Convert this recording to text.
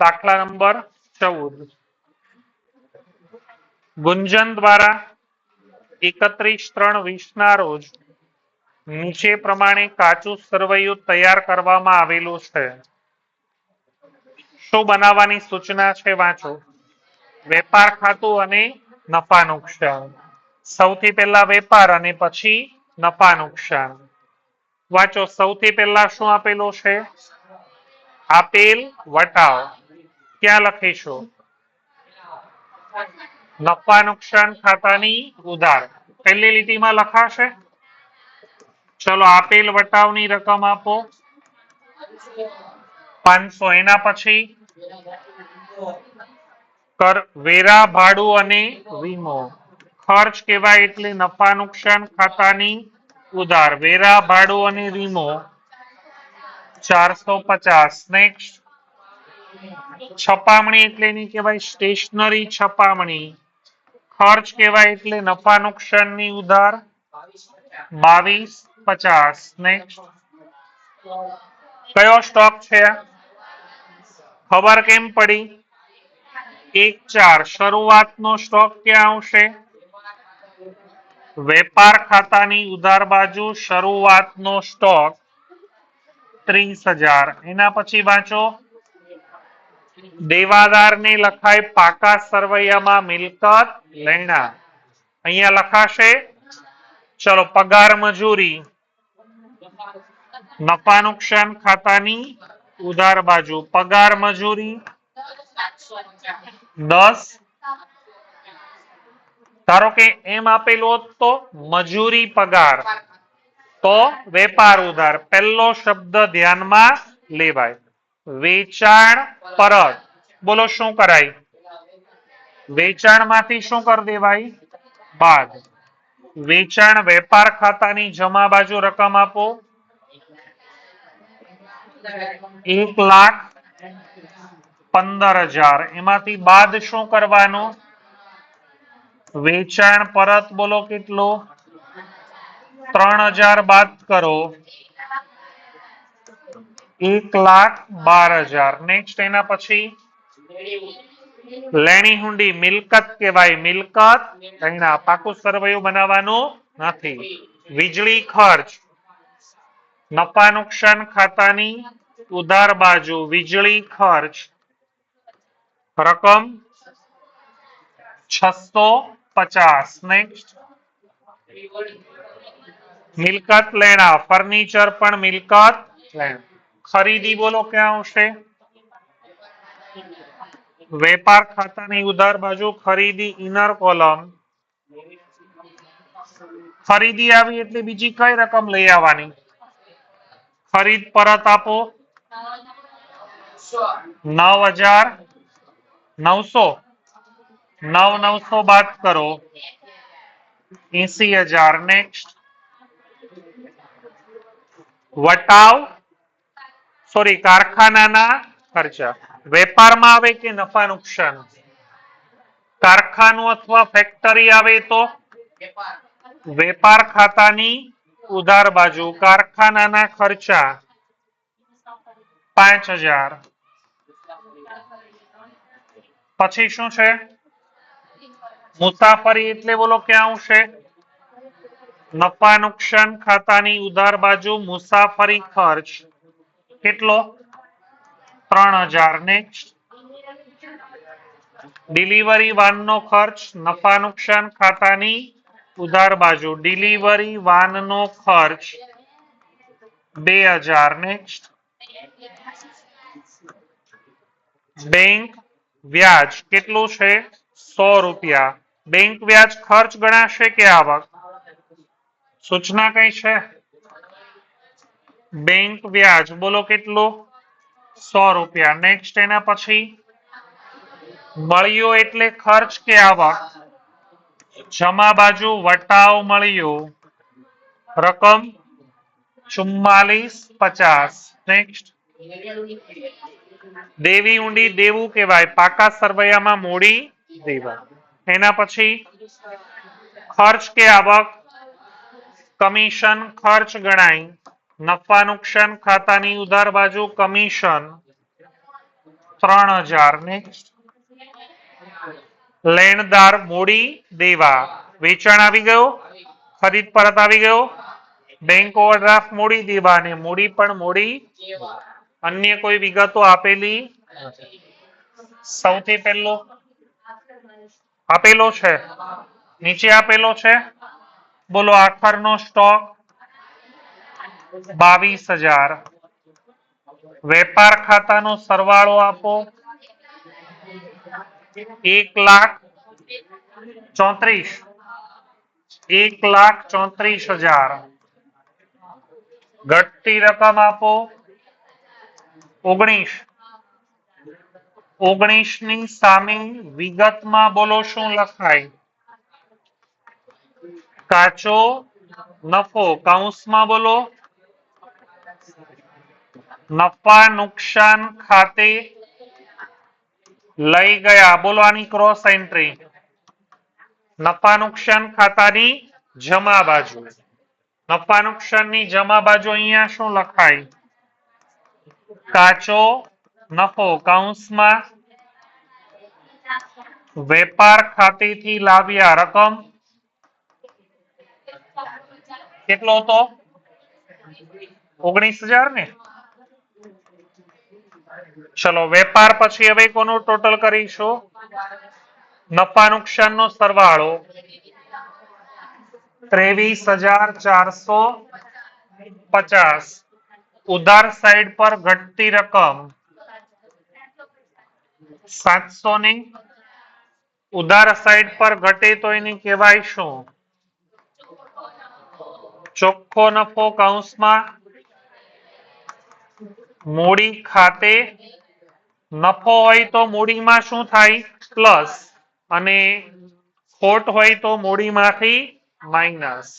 દાખલા નંબર ચૌદ. ગુંજન દ્વારા એકત્રીસ ત્રણ વીસ ના રોજ નીચે પ્રમાણે કાચું સરવૈયું તૈયાર કરવામાં આવેલું છે. શું બનાવવાની સૂચના છે વાંચો. વેપાર ખાતું અને નફા નુકસાન. સૌથી પહેલા વેપાર અને પછી નફા નુકસાન. વાંચો, સૌથી પહેલા શું આપેલું છે? આપેલ વટાવ. ક્યાં લખીશું નફા નુકસાન ખાતાની ઉધાર. પહેલી લીટીમાં લખાશે? ચલો, આપેલ વટાવની રકમ આપો. પાંચસો એના પછી? કર, વેરા, ભાડું અને વીમો. ખર્ચ કેવાય એટલે નફા નુકસાન ખાતાની ઉધાર. વેરા, ભાડું અને વીમો. ચારસો પચાસ. નેક્સ્ટ છપામણી એટલે એની કહેવાય સ્ટેશનરી છપામણી. ખર્ચ કહેવાય એટલે નફા નુકસાનની ઉધાર. બાવીસ, પચાસ. નેક્સ્ટ કયો સ્ટોક છે ખબર કેમ પડી? એક, ચાર. શરૂઆતનો સ્ટોક ક્યાં આવશે? વેપાર ખાતાની ઉધાર બાજુ શરૂઆતનો સ્ટોક ત્રીસ હજાર. એના પછી વાંચો. દેવાદારને લખાય પાકા સરવૈયામાં મિલકત લેણા. અહીંયા લખાશે, ચલો, પગાર મજૂરી. નફા નુકસાન ખાતાની ઉધાર બાજુ. પગાર મજૂરી દસ. ધારો કે એમ આપેલું તો મજૂરી પગાર, તો વેપાર ઉધાર. પહેલો શબ્દ ધ્યાનમાં લેવાય. વેચાણ પરત. બોલો, શું કરાય? વેચાણમાંથી શું કરી દેવાય? બાદ. વેચાણ વેપાર ખાતાની જમા બાજુ રકમ આપો. એક લાખ પંદર હજાર. એમાંથી બાદ શું કરવાનું? વેચાણ પરત બોલો કેટલું? ત્રણ હજાર બાદ કરો. એક લાખ બાર હજાર. નેક્સ્ટ એના પછી? લેણી હુંડી મિલકત કહેવાય. મિલકત એના પાકું સરવૈયું બનાવવાનું નથી. વીજળી ખર્ચ. નફા નુકસાન ખાતાની ઉધાર બાજુ વીજળી ખર્ચ. રકમ છસો પચાસ. નેક્સ્ટ મિલકત લેણા. ફર્નિચર પણ મિલકત. લેણા ખરીદી બોલો ક્યાં આવશે વેપાર ખાતાની ઉધાર બાજુ ખરીદી ઇનર કોલમ ખરીદી આવી એટલે બીજી કઈ રકમ લઈ આવવાની ખરીદ પરત આપો નવ હજાર નવસો નવ નવસો બાદ કરો એસી હજાર નેક્સ્ટ વટાવ સોરી, કારખાનાના ખર્ચા. વેપારમાં આવે કે નફા નુકસાન? કારખાનું અથવા ફેક્ટરી આવે તો? વેપાર ખાતાની ઉધાર બાજુ, કારખાનાના ખર્ચા પાંચ હજાર. પછી શું છે? મુસાફરી એટલે બોલો ક્યાં આવશે? નફા નુકસાન ખાતાની ઉધાર બાજુ મુસાફરી ખર્ચ. કેટલો? ત્રણ હજાર ને ડિલિવરી વાનનો ખર્ચ, નફા નુકસાન ખાતાની ઉધાર બાજુ. ડિલિવરી વાનનો ખર્ચ, બે હજાર ને બેંક વ્યાજ કેટલું છે? સો રૂપિયા. બેંક વ્યાજ ખર્ચ ગણાશે કે આવક? સૂચના કઈ છે? બેંક વ્યાજ બોલો કેટલું? સો રૂપિયા. નેક્સ્ટ એના પછી મળ્યો એટલે ખર્ચ કે આવક? જમા બાજુ વટાવ મળ્યો. રકમ ચુમ્માલીસ પચાસ. નેક્સ્ટ દેવી ઊંડી દેવું કહેવાય. પાકા સરવૈયામાં મૂડી દેવા. એના પછી ખર્ચ કે આવક? કમિશન ખર્ચ ગણાય. નફા નુકસાન ખાતાની ઉધાર બાજુ કમિશન ત્રણ હજાર ને લેણદાર મૂડી દેવા. વેચાણ આવી ગયો, ખરીદ પરત આવી ગયો. બેંક ઓવરડ્રાફ્ટ મૂડી દેવા ને મૂડી પણ મૂડી. અન્ય કોઈ વિગતો આપેલી? સૌથી પહેલો આપેલો છે? નીચે આપેલો છે? બોલો, આખરનો સ્ટોક બાવીસ હજાર. વેપાર ખાતાનો સરવાળો આપો. એક લાખ ચોત્રીસ. એક લાખ ચોત્રીસ હજાર. ઘટતી રકમ આપો. ઓગણીસ. ઓગણીસની સામે વિગતમાં બોલો શું લખાય? કાચો નફો. કૌંસમાં બોલો. નફા નુકસાન ખાતે લઈ ગયા. બોલો આની ક્રોસ એન્ટ્રી નફા નુકસાન ખાતાની જમા બાજુ. નફા નુકસાનની જમા બાજુ અહીંયા શું લખાય? કાચો નફો. કૌંસમાં વેપાર ખાતેથી લાવ્યા રકમ કેટલો હતો? ઓગણીસ હજાર ને? ચલો, વેપાર પછી હવે કોનું ટોટલ કરીશું? નફા નુકસાન નો સરવાળો. ત્રેવીસ હજાર ચારસો પચાસ. ઉધાર સાઈડ પર ઘટતી રકમ સાતસો ની ઉધાર સાઈડ પર ઘટે તો એની કહેવાય શું? ચોખ્ખો નફો કૌંસમાં મૂડી ખાતે નફો હોય તો મૂડીમાં શું થાય? પ્લસ અને ખોટ હોય તો મૂડીમાંથી માઇનસ